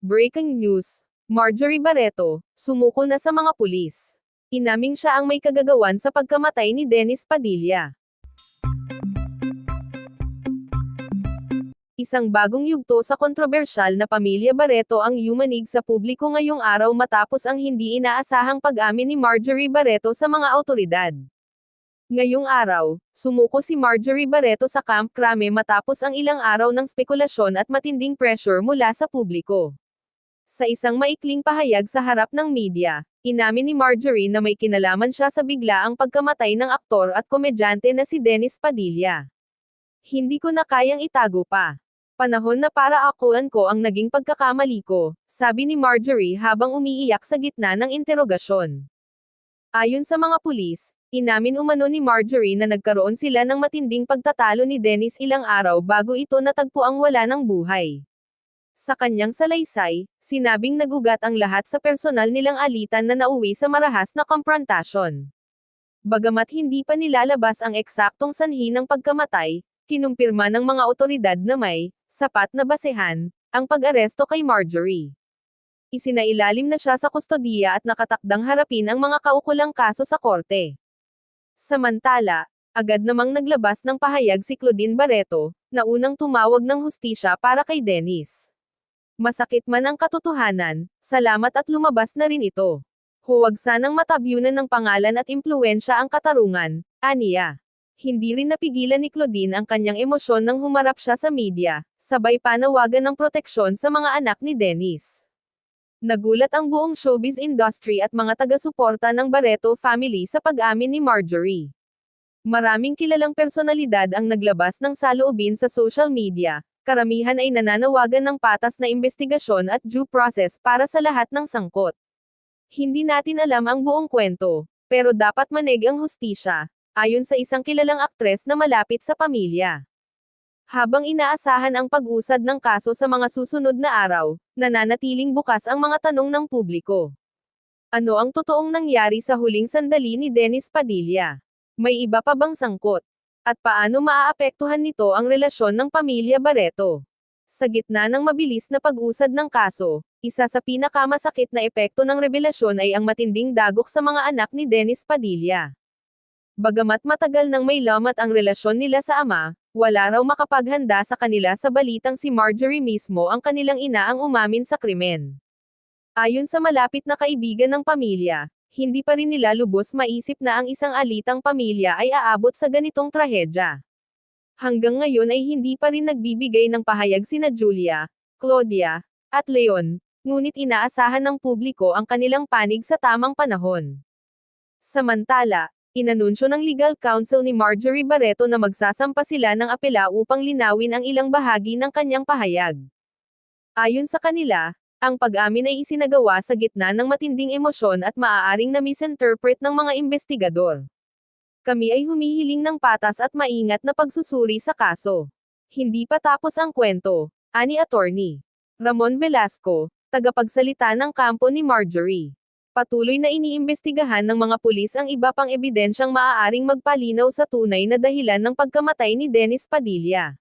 Breaking news. Marjorie Barreto, sumuko na sa mga pulis. Inaming siya ang may kagagawan sa pagkamatay ni Dennis Padilla. Isang bagong yugto sa kontrobersyal na pamilya Barreto ang yumanig sa publiko ngayong araw matapos ang hindi inaasahang pag-amin ni Marjorie Barreto sa mga autoridad. Ngayong araw, sumuko si Marjorie Barreto sa Camp Crame matapos ang ilang araw ng spekulasyon at matinding pressure mula sa publiko. Sa isang maikling pahayag sa harap ng media, inamin ni Marjorie na may kinalaman siya sa biglaang pagkamatay ng aktor at komedyante na si Dennis Padilla. Hindi ko na kayang itago pa. Panahon na para akuan ko ang naging pagkakamali ko, sabi ni Marjorie habang umiiyak sa gitna ng interogasyon. Ayon sa mga pulis, inamin umano ni Marjorie na nagkaroon sila ng matinding pagtatalo ni Dennis ilang araw bago ito natagpuang wala ng buhay. Sa kanyang salaysay, sinabing nagugat ang lahat sa personal nilang alitan na nauwi sa marahas na komprontasyon. Bagamat hindi pa nilalabas ang eksaktong sanhi ng pagkamatay, kinumpirma ng mga otoridad na may, sapat na basehan, ang pag-aresto kay Marjorie. Isinailalim na siya sa kustodiya at nakatakdang harapin ang mga kaukulang kaso sa korte. Samantala, agad namang naglabas ng pahayag si Claudine Barreto, na unang tumawag ng hustisya para kay Dennis. Masakit man ang katotohanan, salamat at lumabas na rin ito. Huwag sanang matabyunan ng pangalan at impluensya ang katarungan, aniya. Hindi rin napigilan ni Claudine ang kanyang emosyon nang humarap siya sa media, sabay panawagan ng proteksyon sa mga anak ni Dennis. Nagulat ang buong showbiz industry at mga taga-suporta ng Barreto family sa pag-amin ni Marjorie. Maraming kilalang personalidad ang naglabas ng saloobin sa social media, karamihan ay nananawagan ng patas na investigasyon at due process para sa lahat ng sangkot. Hindi natin alam ang buong kwento, pero dapat manig ang hustisya, ayon sa isang kilalang aktres na malapit sa pamilya. Habang inaasahan ang pag-usad ng kaso sa mga susunod na araw, nananatiling bukas ang mga tanong ng publiko. Ano ang totoong nangyari sa huling sandali ni Dennis Padilla? May iba pa bang sangkot? At paano maaapektuhan nito ang relasyon ng pamilya Barreto? Sa gitna ng mabilis na pag-usad ng kaso, isa sa pinakamasakit na epekto ng revelasyon ay ang matinding dagok sa mga anak ni Dennis Padilla. Bagamat matagal nang may lamat ang relasyon nila sa ama, wala raw makapaghanda sa kanila sa balitang si Marjorie mismo ang kanilang ina ang umamin sa krimen. Ayon sa malapit na kaibigan ng pamilya, hindi pa rin nila lubos maisip na ang isang alitang pamilya ay aabot sa ganitong trahedya. Hanggang ngayon ay hindi pa rin nagbibigay ng pahayag sina Julia, Claudia, at Leon, ngunit inaasahan ng publiko ang kanilang panig sa tamang panahon. Samantala, inanunsyo ng legal counsel ni Marjorie Barreto na magsasampa sila ng apela upang linawin ang ilang bahagi ng kanyang pahayag. Ayon sa kanila, ang pag-amin ay isinagawa sa gitna ng matinding emosyon at maaaring na misinterpret ng mga investigador. Kami ay humihiling ng patas at maingat na pagsusuri sa kaso. Hindi pa tapos ang kwento, ani attorney. Ramon Velasco, tagapagsalita ng kampo ni Marjorie. Patuloy na iniimbestigahan ng mga pulis ang iba pang ebidensyang maaaring magpalinaw sa tunay na dahilan ng pagkamatay ni Dennis Padilla.